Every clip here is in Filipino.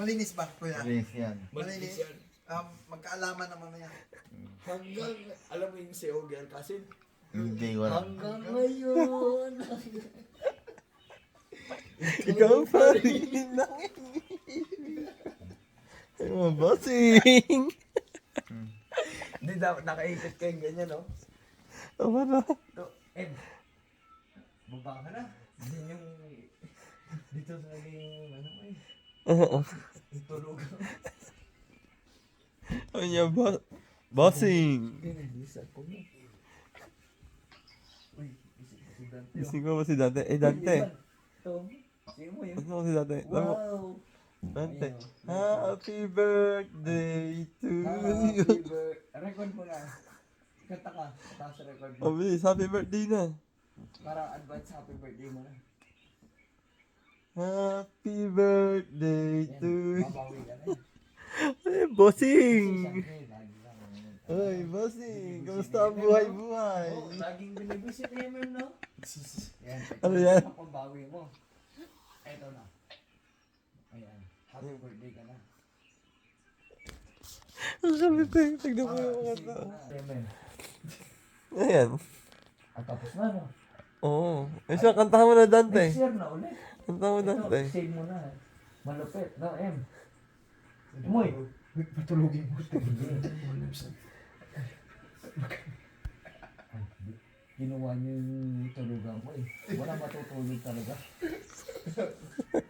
Malinis ba, kuya? Malinis yan. Malinis. Um, magkaalaman naman na yan. Hanggang, alam mo yung si Ogie Alcacid? Hindi ko alam. Hanggang ngayon. Ikaw pa rin lang. Ay, mga bossing. Hindi dapat nakaikot kayong ganyan, no? Tama na. Ito, Ed. Baba ka na. Yan yung... Dito sa naging, ano eh. Oo. Ano niya ba? Bossing. Oh. Gising ko ba si Dante? Eh, Dante. Ito, sige mo. Ano si Dante? Wow! Dante. Happy birthday to you. Happy birthday. Record mo na. Kanta ka. Tapos record mo. Happy birthday na. Para advance happy birthday mo na. Happy birthday Yan, to you. Babawi ka na. Ay, bossing. Siyempre, lagi lang. Ay, bossing. Kamusta ang buhay-buhay? Oh, laging binibisit ni MM, no? Yan. Ano yan? Pambawi mo. Eto na. Ayan. Happy birthday ka na. Ang sabi ko yung tignan mo yung mga tao. na. MM. Ayan. At tapos na, no? Oo. Eh, siya, kantahan mo na Dante. Next year na ulit. Mo Ito, Dante. save mo na. Malupit. No, M. Moy. Patulogin mo. Ginawa niyo yung tulugan ko eh. Wala matutulog talaga.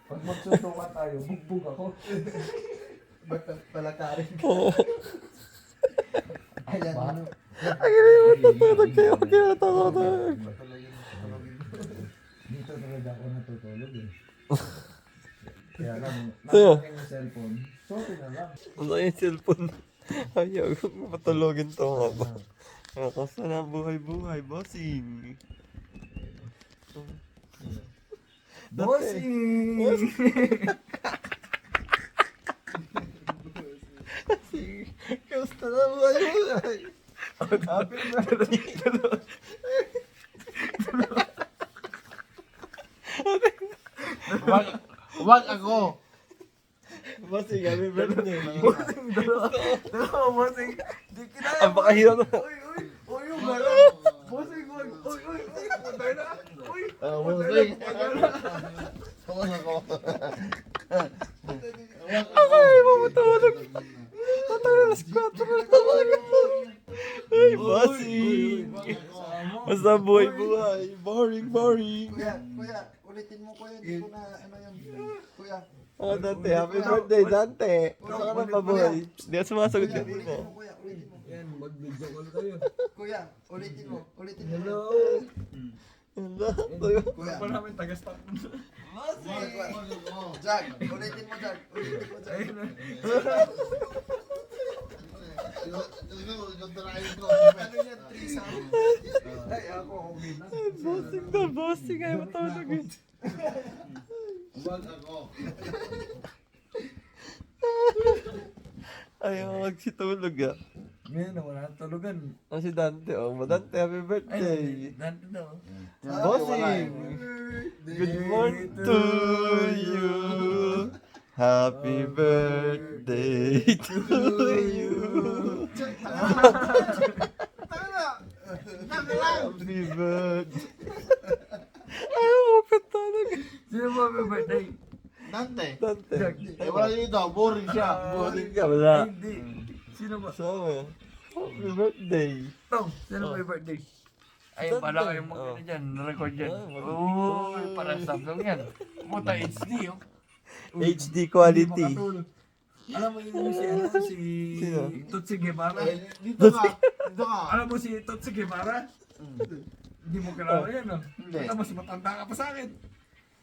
Pag magsusukan tayo, bugbog ako. Palakarin ka? Oo. Ayan, ano? Ang ina yung matutulog kayo. Ang ina natutulog. Patulogin mo, patulogin mo. Dito talaga ako natutulog eh. Kaya lang, Sa'yo? nakakaya yung cellphone, sorry na lang. Ano yung cellphone? Ayaw, patulogin to nga ba? Kamusta na buhay-buhay, bossing? Bossing! Kamusta na buhay-buhay? Happy birthday to Wag, wag ako. Bossing, happy birthday. Dalawa, bossing. Di kinaya Ang pakahirap na. Uy, uy, uy, yung gala. Bossing, wag. Uy, uy, uy. Patay na. Uy. Ah, patay bossing. na, patay na. Wag ako. Ay, mamatulog. Patay na, na talaga. Ay, bossing. Basta buhay-buhay. Boring, boring. Kuya, kuya, ulitin mo kuya, hindi ko na ano yun. Kuya, Oh, Dante, happy birthday, Dante. Gusto ka na mabuhay. Hindi ka sumasagot kuya, ulitin mo kuya, ulitin mo. Yan, mag-video call kayo. Kuya, ulitin mo, ulitin mo. Hello. Hello. Kuya, Pa namin taga-stop. kuya, kuya. Jag, ulitin mo Jag, ulitin mo na. Ano yan, threesome? Ay, ako, okay na. Bossing na, bossing. Ay, matulog eh. Wag ako. Ayaw magsitulog ah. Ngayon na, wala tulugan. Ang si Dante, oh. Dante, happy Ay, birthday. nandito daw. Bossing. Good morning to you. Happy birthday to you. Happy birthday. Ayaw mo talaga. Sino mo may birthday? Dante. Dante. Eh, wala dito. Boring siya. Boring ka, wala. Ay, Hindi. Sino ba? Sama. Happy birthday. Tong, sino may birthday? Ayun pala kayong mga Oh. ano dyan, record dyan. Ah, mag- Uy, para Samsung yan. Puta HD, oh. HD quality. Alam mo yung si, ano, si Sino? Tutsi Guevara? Eh, Dito ka. Dito ka. Alam mo si Tutsi Guevara? Hindi mo kilala yan, no? Hindi. Alam mo, mas matanda ka pa sa akin.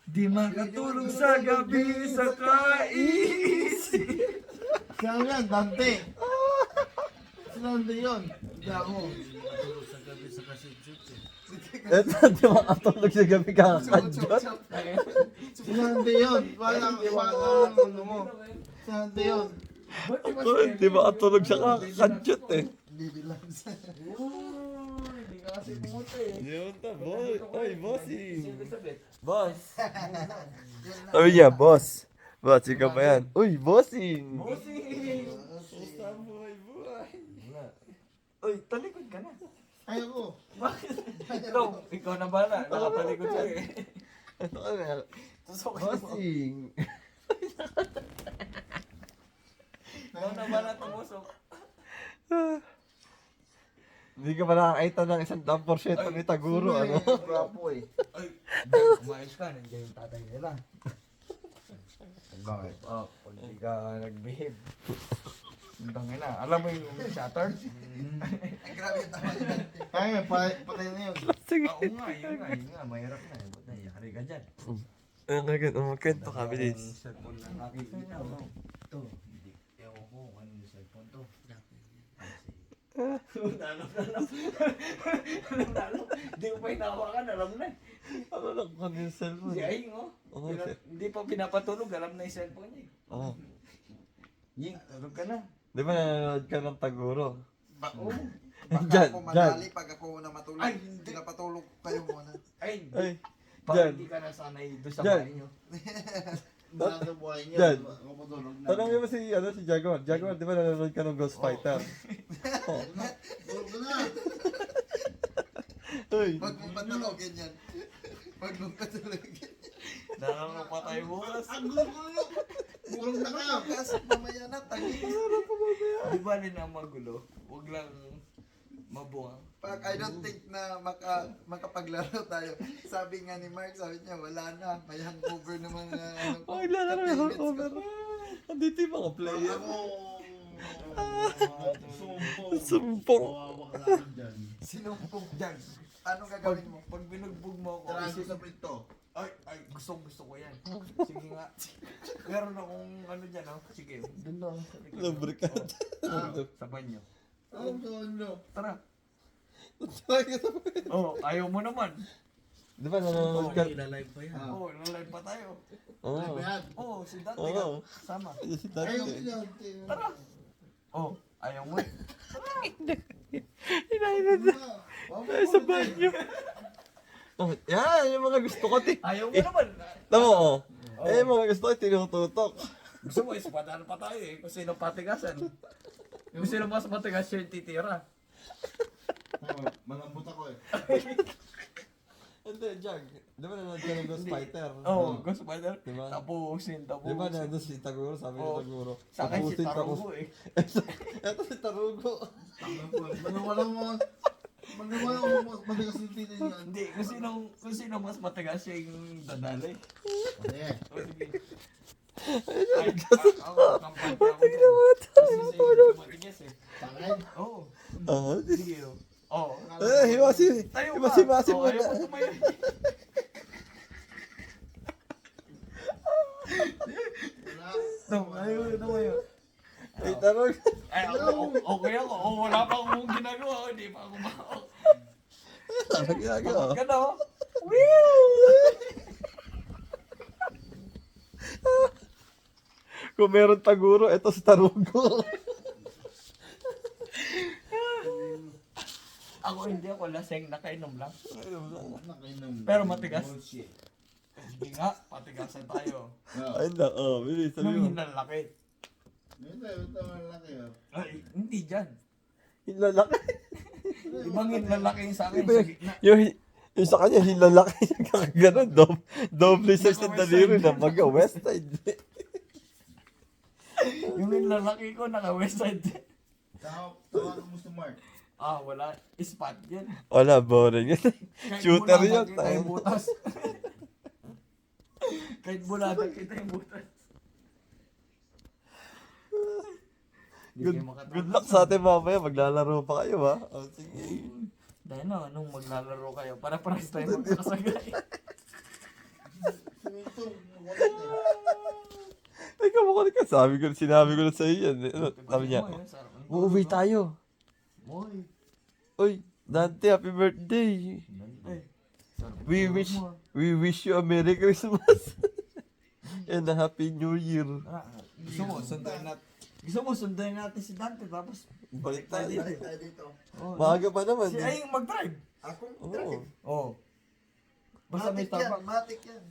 Di makatulog sa gabi sa kaisip. Saan yan? Dante. Si Dante yun. Hindi ako. Eto, di makatulog sa gabi kakakadyot. Si Dante yun. Wala wala ano mo. Si Dante yun. Di Ako, makatulog sa kakakadyot eh. Hindi lang sa... Uy, hindi ka kasi pumunta eh. Yun bossing. Si Elizabeth. Boss. Sabi niya, boss. Bossing ka ba yan? Uy, bossing! Bossing! Kumusta ang buhay-buhay? Wala. Uy, talikod ka na. Ayaw ko. Ikaw, ikaw na bala. Nakatalikod sa'yo eh. Ano ka na? Bossing! Ikaw na bala tumusok. Hindi ka ba nakakita ng isang daang porsyento ni Taguro, ano? Brapo eh. Ay, Jack, umayos ka. Nandiyan yung tatay nila. Bakit? Oh, pag di ka nag-behave. Ang na. Alam mo yung shutter? Ang grabe yung tama ni Dante. Kaya, patay, na yun. Sige. Oo nga, yun nga, yun nga. Mahirap na. Ba't nangyari ka dyan? Ang kagad, umakento ka, Ang bilis. cellphone na nakikita mo. Ito, hindi. Ewan ko kung ano yung cellphone to. Nalap, nalap. Nalap. Hindi ko pa hinahawakan, alam na. Ano lang kami yung cellphone? Si Aing, oh. Oo, Pina-. Hindi pa pinapatulog, alam na yung cellphone niya. eh. Oo. Ying, tulog ka na. Di ba nanonood ka ng Taguro? Ba- Oo. Baka Dyan, ako madali pag ako na matulog. Ay, hindi. Pinapatulog ko kayo muna. Ay, Ay, pag dyan. hindi ka nasanay doon sa bahay niyo. Mahal sa buhay niya. Dad. Matulog na. Tanongin mo si, ano, si Jaguar. Jaguar, di ba nanonood ka ng Ghost Fighter? Oo. Tulog ka na. Uy, Huwag mong patulog ganyan. Huwag mong patulog ganyan. Nalang pa tayo bukas. Ang gulo ko na. Na ka. Kasi mamaya na tayo. Di ba rin ang magulo? Huwag lang mabuang. Pag I don't think na maka, makapaglaro tayo. Sabi nga ni Mark, sabi niya, wala na. May hangover ng mga ano ko. Ay, lala na ko. hangover. Andito yung mga player. Ako. Sumpong. Sumpong. Sinumpong dyan. Anong gagawin mo? pag binugbog mo ako, isip- sa prito. ay, ay, gusto gusto ko yan. Sige nga. Meron akong ano dyan, oh. Sige, doon lang. Lubricant. Oh, sa banyo. Ano sa ano? Tara. Oh, ayaw mo naman. Di ba nanonood ka? ilalive pa yan. Ah. Oh, ilalive pa tayo. Oo. Ba yan? Oh, si Dante Oo. ka. Sama. Si Ayaw ko Dante. Tara. Oh, ayaw mo eh. Hinahinad na. Ay, sa banyo. Oh, yan, yung mga gusto ko, ti. Ayaw mo naman. Tama oh. Eh, yung mga gusto ko, tinututok. Gusto mo, ispadahan pa tayo eh. Kung sino patigasan. Kung sino mas matigas siya yung titira. Malambot ako eh. Hindi, Jag. Di ba nanonood ka ng Ghost Fighter? Oh, Ghost Spider. Diba? Tapusin, Di ba tapusin. nandun si Taguro, sabi ni Oo. Taguro. Sa akin si tapusin, Tarugo eh. Ito si Tarugo. Maniwala mo. Maniwala mo. Matigas yung tita niya. Hindi, kung sino, kung sino mas matigas siya yung dadali. Eh. O sige. Ay, ako, kampante ako dyan. Kasi yung matigas eh. Pangin. Oo. Ah, Sige. Oo. eh, hiwasi. Tayo ka. Hiwasi-hiwasi Oo, mo ayaw na. tumayo. Wala. Tumayo. Ay, Tarug. Ay, ako, okay ako. O, wala pa akong ginagawa. Hindi pa ako mahawak. Ano ginagawa? Na? oh? Kung meron Taguro, ito si Tarugo. Ako hindi ako laseng, nakainom lang. Nakainom. Pero matigas. Sige nga, patigasan tayo. Ay, na, oh, bilis, sabi Nung mo. hinalaki. Hindi, ito malaki oh. Ay, hindi dyan. Hilalaki. Ibang hinalaki yung sa akin Iba sa yung, gitna. yung, yung sa kanya, hilalaki niya kakaganon. Dob, doble size ng daliri na maga, west side. Yung hinalaki ko, naka west side. Tawa- Tawagan mo si Mark. Ah, wala. Spot yan. Wala, boring yun. Kahit Shooter bulagan yun, kita tayo. yung butas. Kahit bulagan kita yung butas. Hindi Good, kayo good luck sa atin mamaya, maglalaro pa kayo ha. Oh, sige. Dahil na, anong maglalaro kayo? Para paras tayo magkakasagay. Ay, kamukulit ka. Sabi ko, sinabi ko na sa iyo yan. Ano, sabi niya, sarap. uuwi tayo. Moy. Uy, Dante, happy birthday. Ay. We wish, we wish you a Merry Christmas. And a Happy New Year. Ah, gusto mo, sunduin natin. Gusto mo, sunduin natin si Dante tapos Balik tayo. Tayo tayo dito. Oh, Maaga pa naman. Si Aying mag-drive. Ako, Oo. Oo. Basta may Matik yan, Starbucks. matik yan.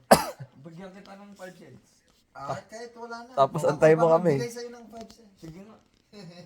Bigyan kita ng 5 cents. Ah, kahit wala na. Tapos antay mo kami. magbigay sa'yo ng vibes eh. Sige nga.